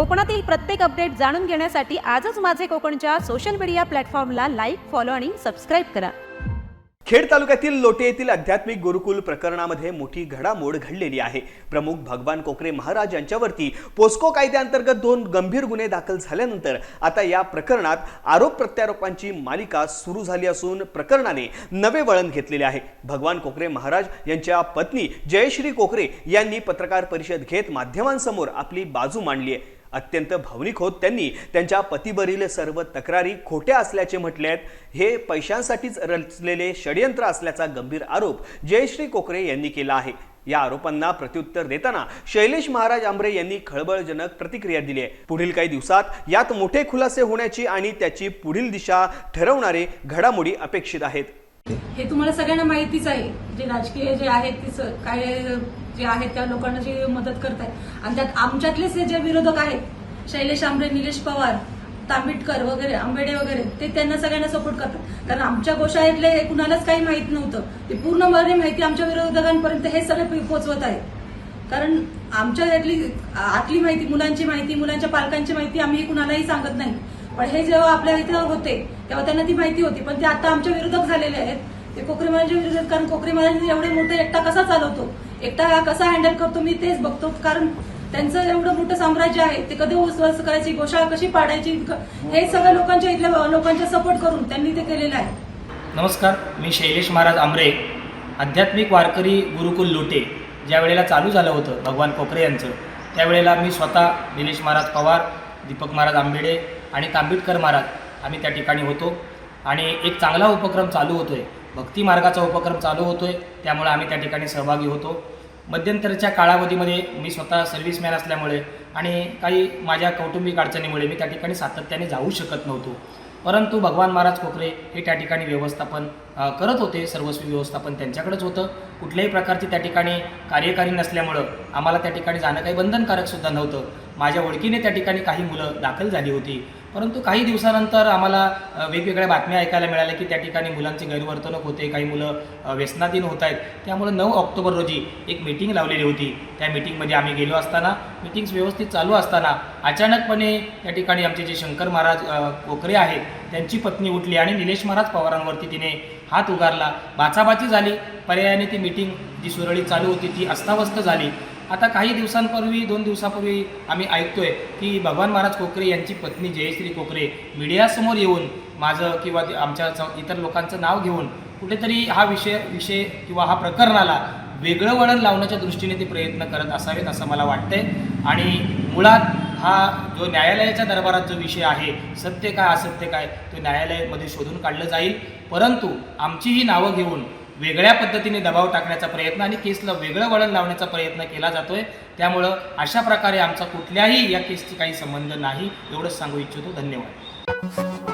कोकणातील प्रत्येक अपडेट जाणून घेण्यासाठी आजच माझे कोकणच्या सोशल मीडिया प्लॅटफॉर्मला लाईक फॉलो आणि सबस्क्राईब करा. खेड तालुक्यातील लोटे येथील आध्यात्मिक गुरुकुल प्रकरणामध्ये मोठी घडामोड घडलेली आहे. प्रमुख भगवान कोकरे महाराज यांच्यावरती पोस्को कायद्याअंतर्गत दोन गंभीर गुन्हे दाखल झाल्यानंतर आता या प्रकरणात आरोप प्रत्यारोपांची मालिका सुरू झाली असून प्रकरणाने नवे वळण घेतलेले आहे. भगवान कोकरे महाराज यांच्या पत्नी जयश्री कोकरे यांनी पत्रकार परिषद घेत माध्यमांसमोर आपली बाजू मांडली आहे. अत्यंत भावनिक होत त्यांनी त्यांच्या पतीवरील सर्व तक्रारी खोट्या असल्याचे म्हटले आहेत हे पैशांसाठीच रचलेले षडयंत्र असल्याचा गंभीर आरोप जयश्री कोकरे यांनी केला आहे. या आरोपांना प्रत्युत्तर देताना शैलेश महाराज आंबरे यांनी खळबळजनक प्रतिक्रिया दिली आहे. पुढील काही दिवसात यात मोठे खुलासे होण्याची आणि त्याची पुढील दिशा ठरवणारे घडामोडी अपेक्षित आहेत. हे तुम्हाला सगळ्यांना माहितीच आहे. जे राजकीय जे आहेत ते काय जे आहेत त्या लोकांना जे मदत करतात आणि त्यात आमच्यातलेच जे विरोधक आहेत शैलेश आंबरे निलेश पवार तांबिटकर वगैरे आंबेडे वगैरे ते त्यांना सगळ्यांना सपोर्ट करतात. कारण आमच्या गोशाळेतले हे कुणालाच काही माहीत नव्हतं. ते पूर्णपणे माहिती आमच्या विरोधकांपर्यंत हे सगळे पोहोचवत आहेत. कारण आमच्या यातली आतली माहिती मुलांची माहिती मुलांच्या पालकांची माहिती आम्ही कुणालाही सांगत नाही. पण हे जेव्हा आपल्या इथे होते तेव्हा त्यांना ती माहिती होती. पण ते आता आमच्या विरोधक झालेले आहेत. ते कोकरे महाराजांच्या विरोधात कारण कोकरे महाराज एवढे मोठे एकटा कसा चालवतो? एकटा हा कसा हँडल करतो? मी तेच बघतो. कारण त्यांचं एवढं मोठं साम्राज्य आहे ते कधी उस्वास करायची गोशाळा कशी पाडायची हे सगळ्या लोकांच्या इथल्या लोकांच्या सपोर्ट करून त्यांनी ते केलेलं आहे. नमस्कार मी शैलेश महाराज आमरे आध्यात्मिक वारकरी गुरुकुल लोटे. ज्या वेळेला चालू झालं होतं भगवान कोकरे यांचं त्यावेळेला मी स्वतः दिनेश महाराज पवार दीपक महाराज आंबेडे आणि तांबिटकर महाराज आम्ही त्या ठिकाणी होतो. आणि एक चांगला उपक्रम चालू होतोय. भक्ती मार्गाचा उपक्रम चालू होतो आहे त्यामुळे आम्ही त्या ठिकाणी सहभागी होतो. मध्यंतरच्या काळावधीमध्ये मी स्वतः सर्व्हिसमॅन असल्यामुळे आणि काही माझ्या कौटुंबिक अडचणीमुळे मी त्या ठिकाणी सातत्याने जाऊ शकत नव्हतो. परंतु भगवान महाराज कोकरे हे त्या ठिकाणी व्यवस्थापन करत होते. सर्वस्वी व्यवस्थापन त्यांच्याकडेच होतं. कुठल्याही प्रकारची त्या ठिकाणी कार्यकारी नसल्यामुळं आम्हाला त्या ठिकाणी जाणं काही बंधनकारकसुद्धा नव्हतं. माझ्या ओळखीने त्या ठिकाणी काही मुलं दाखल झाली होती. परंतु काही दिवसानंतर आम्हाला वेगवेगळ्या बातम्या ऐकायला मिळाल्या की त्या ठिकाणी मुलांची गैरवर्तणूक होते काही मुलं व्यसनाधीन होत आहेत. त्यामुळे नऊ ऑक्टोबर रोजी एक मीटिंग लावलेली होती. त्या मीटिंगमध्ये आम्ही गेलो असताना मीटिंग्स व्यवस्थित चालू असताना अचानकपणे त्या ठिकाणी आमचे जे शंकर महाराज कोकरे आहेत त्यांची पत्नी उठली आणि निलेश महाराज पवारांवरती तिने हात उगारला. बाचाबाची झाली. पर्यायाने ती मीटिंग जी सुरळीत चालू होती ती अस्ताव्यस्त झाली. आता काही दिवसांपूर्वी दोन दिवसापूर्वी आम्ही ऐकतोय की भगवान महाराज कोकरे यांची पत्नी जयश्री कोकरे मीडियासमोर येऊन माझं किंवा आमच्या इतर लोकांचं नाव घेऊन कुठेतरी हा विषय विषय किंवा हा प्रकरणाला वेगळं वळण लावण्याच्या दृष्टीने ते प्रयत्न करत असावेत असं मला वाटतंय. आणि मुळात हा जो न्यायालयाच्या दरबारात जो विषय आहे सत्य काय असत्य काय तो न्यायालयामध्ये शोधून काढलं जाईल. परंतु आमचीही नावं घेऊन वेगळ्या पद्धतीने दबाव टाकण्याचा प्रयत्न आणि केसला वेगळं वळण लावण्याचा प्रयत्न केला जातोय. त्यामुळं अशा प्रकारे आमचा कुठल्याही या केसची काही संबंध नाही एवढंच सांगू इच्छितो. धन्यवाद.